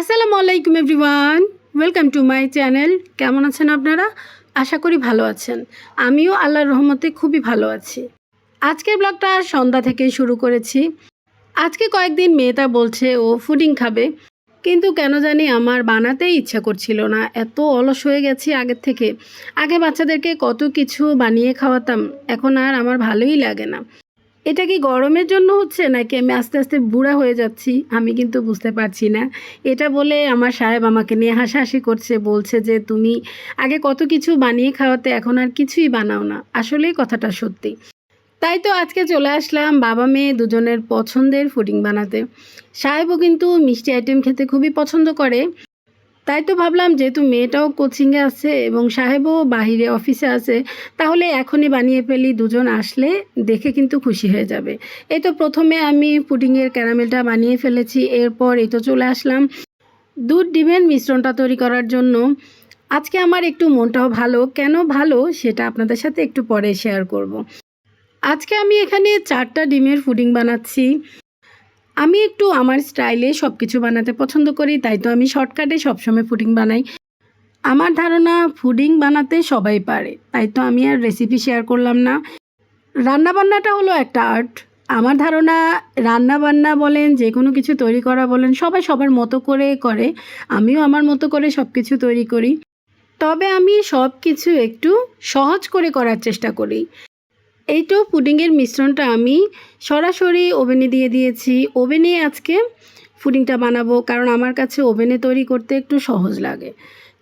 আসসালামু আলাইকুম everyone, welcome to my channel. কেমন আছেন আপনারা? আশা করি ভালো আছেন। আমিও আল্লাহর রহমতে খুবই ভালো আছি। আজকের ব্লগটা সন্ধ্যা থেকে শুরু করেছি। আজকে কয়েকদিন মেয়েটা বলছে, ও ফুডিং খাবে। কিন্তু কেন জানি আমার বানাতেই ইচ্ছা করছিল না। এত অলস হয়ে গেছি আগের থেকে। আগে বাচ্চাদেরকে কত কিছু বানিয়ে খাওয়াতাম, এখন আর আমার ভালোই লাগে না। এটা কি গরমের জন্য হচ্ছে নাকি আমি আস্তে আস্তে বুড়া হয়ে যাচ্ছি? আমি কিন্তু বুঝতে পারছি না। এটা বলে আমার সাহেব আমাকে নিয়ে হাসাহাসি করছে, বলছে যে তুমি আগে কত কিছু বানিয়ে খাওয়াতে, এখন আর কিছুই বানাও না। আসলেই কথাটা সত্যি। তাই তো আজকে চলে আসলাম বাবা মেয়ে দুজনের পছন্দের ফুডিং বানাতে। সাহেবও কিন্তু মিষ্টি আইটেম খেতে খুবই পছন্দ করে। তাই তো ভাবলাম, যেহেতু মেয়েটাও কোচিংয়ে আছে এবং সাহেবও বাহিরে অফিসে আছে, তাহলে এখনই বানিয়ে ফেলি, দুজন আসলে দেখে কিন্তু খুশি হয়ে যাবে। এই তো প্রথমে আমি পুডিংয়ের ক্যারামেলটা বানিয়ে ফেলেছি, এরপর এই তো চলে আসলাম। দুধ ডিমের মিশ্রণটা তৈরি করার জন্য। আজকে আমার একটু মনটাও ভালো, কেন ভালো সেটা আপনাদের সাথে একটু পরে শেয়ার করব। আজকে আমি এখানে চারটা ডিমের ফুডিং বানাচ্ছি। আমি একটু আমার স্টাইলে সব কিছু বানাতে পছন্দ করি, তাই তো আমি শর্টকাটে সবসময় ফুডিং বানাই। আমার ধারণা ফুডিং বানাতে সবাই পারে, তাই তো আমি আর রেসিপি শেয়ার করলাম না। রান্নাবান্নাটা হলো একটা আর্ট আমার ধারণা রান্নাবান্না বলেন যে কোনো কিছু তৈরি করা বলেন, সবাই সবার মতো করে করে, আমিও আমার মতো করে সব কিছু তৈরি করি। তবে আমি সব কিছু একটু সহজ করে করার চেষ্টা করি। এই তো পুডিংয়ের মিশ্রণটা আমি সরাসরি ওভেনে দিয়ে দিয়েছি। ওভেনে আজকে পুডিংটা বানাবো কারণ আমার কাছে ওভেনে তৈরি করতে একটু সহজ লাগে।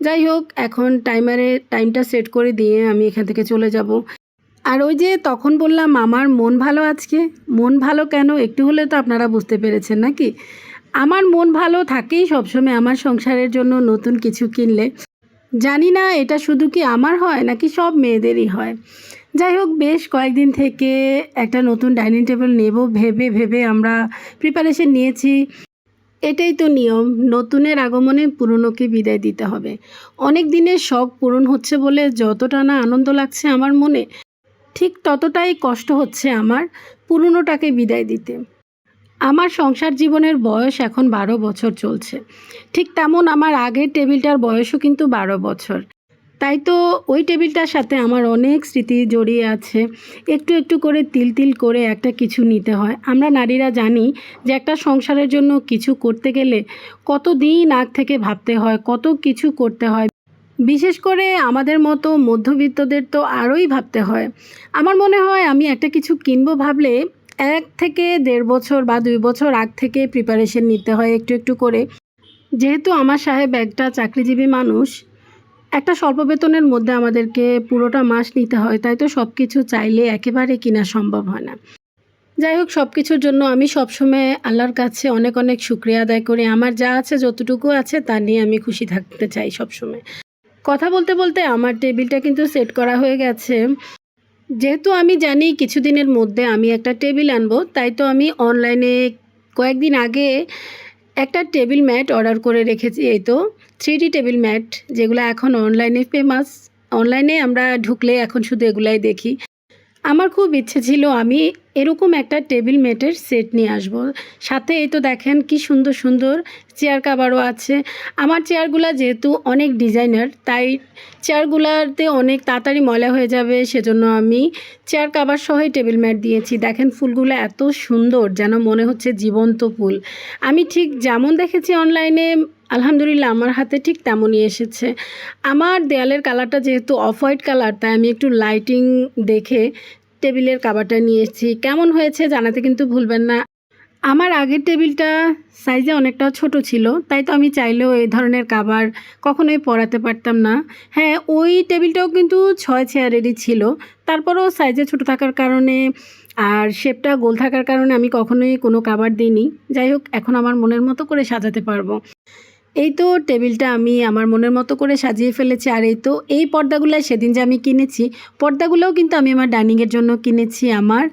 যাই হোক, এখন টাইমারে, টাইমটা সেট করে দিয়ে আমি এখান থেকে চলে যাব। আর ওই যে তখন বললাম, আমার মন ভালো আজকে? মন ভালো কেন? একটু হলে তো আপনারা বুঝতে পেরেছেন নাকি? আমার মন ভালো থাকেই সবসময় আমার সংসারের জন্য নতুন কিছু কিনলে। জানি না এটা শুধু কি আমার হয় নাকি সব মেয়েদেরই হয়। যাই হোক, বেশ কয়েকদিন থেকে একটা নতুন ডাইনিং টেবিল নেব ভেবে ভেবে আমরা প্রিপারেশন নিয়েছি। এটাই তো নিয়ম, নতুনের আগমনে পুরনোকে বিদায় দিতে হবে। অনেক দিনের শখ পূরণ হচ্ছে বলে যতটা না আনন্দ লাগছে আমার মনে, ঠিক ততটাই কষ্ট হচ্ছে আমার পুরনোটাকে বিদায় দিতে। আমার সংসার জীবনের বয়স এখন বারো বছর চলছে। ঠিক তেমন আমার আগের টেবিলটার বয়সও কিন্তু বারো বছর। তাই তো ওই টেবিলটার সাথে আমার অনেক স্মৃতি জড়িয়ে আছে। একটু একটু করে তিল তিল করে একটা কিছু নিতে হয়। আমরা নারীরা জানি যে একটা সংসারের জন্য কিছু করতে গেলে কত দিন আগ থেকে ভাবতে হয়, কত কিছু করতে হয়। বিশেষ করে আমাদের মতো মধ্যবিত্তদের তো আরোই ভাবতে হয়। আমার মনে হয় আমি একটা কিছু কিনবো ভাবলে এক থেকে দেড় বছর বা দুই বছর আগ থেকে প্রিপারেশন নিতে হয় একটু একটু করে। যেহেতু আমার সাহেব একটা চাকরিজীবী মানুষ একটা স্বল্প বেতনের মধ্যে আমাদেরকে পুরোটা মাস নিতে হয়, তাই তো সব কিছু চাইলে একেবারে কিনা সম্ভব হয় না। যাই হোক সব কিছুর জন্য আমি সবসময় আল্লাহর কাছে অনেক অনেক শুক্রিয়া আদায় করি। আমার যা আছে, যতটুকু আছে, তা নিয়ে আমি খুশি থাকতে চাই সবসময়। কথা বলতে বলতে আমার টেবিলটা কিন্তু সেট করা হয়ে গেছে। যেহেতু আমি জানি কিছুদিনের মধ্যে আমি একটা টেবিল আনব, তাই তো আমি অনলাইনে কয়েকদিন আগে একটা টেবিল ম্যাট অর্ডার করে রেখেছি, এই তো। থ্রি টেবিল ম্যাট, যেগুলো এখন অনলাইনে ফেমাস অনলাইনে আমরা ঢুকলে এখন শুধু এগুলাই দেখি। আমার খুব ইচ্ছে ছিল আমি এরকম একটা টেবিল ম্যাটের সেট নিয়ে আসব। সাথে এই তো দেখেন কি সুন্দর সুন্দর চেয়ার কাভারও আছে। আমার চেয়ারগুলো যেহেতু অনেক ডিজাইনার, তাই চেয়ারগুলোতে অনেক তাড়াতাড়ি ময়লা হয়ে যাবে, সেজন্য আমি চেয়ার কাভার সহই টেবিল ম্যাট দিয়েছি। দেখেন ফুলগুলো এত সুন্দর, যেন মনে হচ্ছে জীবন্ত ফুল। আমি ঠিক যেমন দেখেছি অনলাইনে, আলহামদুলিল্লাহ আমার হাতে ঠিক তেমনই এসেছে। আমার দেয়ালের কালারটা যেহেতু অফ হোয়াইট কালার, তাই আমি একটু লাইটিং দেখে টেবিলের কাবারটা নিয়েছি কেমন হয়েছে জানাতে কিন্তু ভুলবেন না। আমার আগের টেবিলটা সাইজে অনেকটা ছোট ছিল, তাই তো আমি চাইলেও এই ধরনের কাবার কখনোই পরাতে পারতাম না। হ্যাঁ ওই টেবিলটাও কিন্তু ছয় চেয়ারেরই ছিল। তারপরেও সাইজে ছোট থাকার কারণে আর শেপটা গোল থাকার কারণে আমি কখনোই কোনো কাবার দিইনি। যাই হোক, এখন আমার মনের মতো করে সাজাতে পারব। এই তো টেবিলটা আমি আমার মনের মতো করে সাজিয়ে ফেলেছি, আর এই তো এই পর্দাগুলো সেদিন যে আমি কিনেছি, পর্দাগুলোও কিন্তু আমি আমার ডাইনিংয়ের জন্য কিনেছি, আমার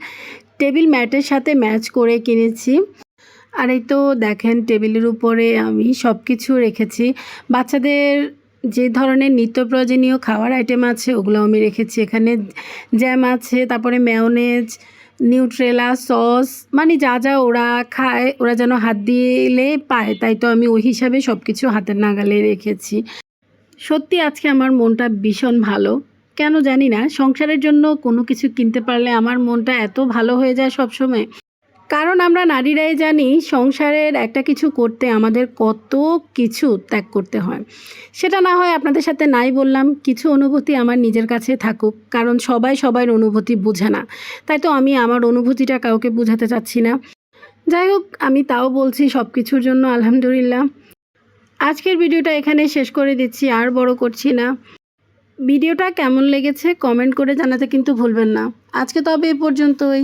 টেবিল ম্যাটের সাথে ম্যাচ করে কিনেছি। আর এই তো দেখেন টেবিলের উপরে আমি সব কিছু রেখেছি, বাচ্চাদের যে ধরনের নিত্য প্রয়োজনীয় খাওয়ার আইটেম আছে ওগুলো আমি রেখেছি, এখানে জ্যাম আছে, তারপরে ম্যাওনেজ নিউট্রেলা সস মানে যা যা ওরা খায়, ওরা যেন হাত দিলে পায়, তাই তো আমি ওই হিসাবে সব কিছু হাতের নাগালে রেখেছি। সত্যি আজকে আমার মনটা ভীষণ ভালো। কেন জানি না, সংসারের জন্য কোনো কিছু কিনতে পারলে আমার মনটা এত ভালো হয়ে যায় সব সময় কারণ আমরা নারীরাই জানি সংসারের একটা কিছু করতে আমাদের কত কিছু ত্যাগ করতে হয়। সেটা না হয় আপনাদের সাথে নাই বললাম, কিছু অনুভূতি আমার নিজের কাছে থাকুক, কারণ সবাই সবার অনুভূতি বুঝে না। তাই তো আমি আমার অনুভূতিটা কাউকে বোঝাতে চাচ্ছি না। যাই হোক, আমি তাও বলছি সব কিছুর জন্য আলহামদুলিল্লাহ। আজকের ভিডিওটা এখানে শেষ করে দিচ্ছি, আর বড় করছি না। ভিডিওটা কেমন লেগেছে কমেন্ট করে জানাতে কিন্তু ভুলবেন না। আজকে তবে এ পর্যন্তই।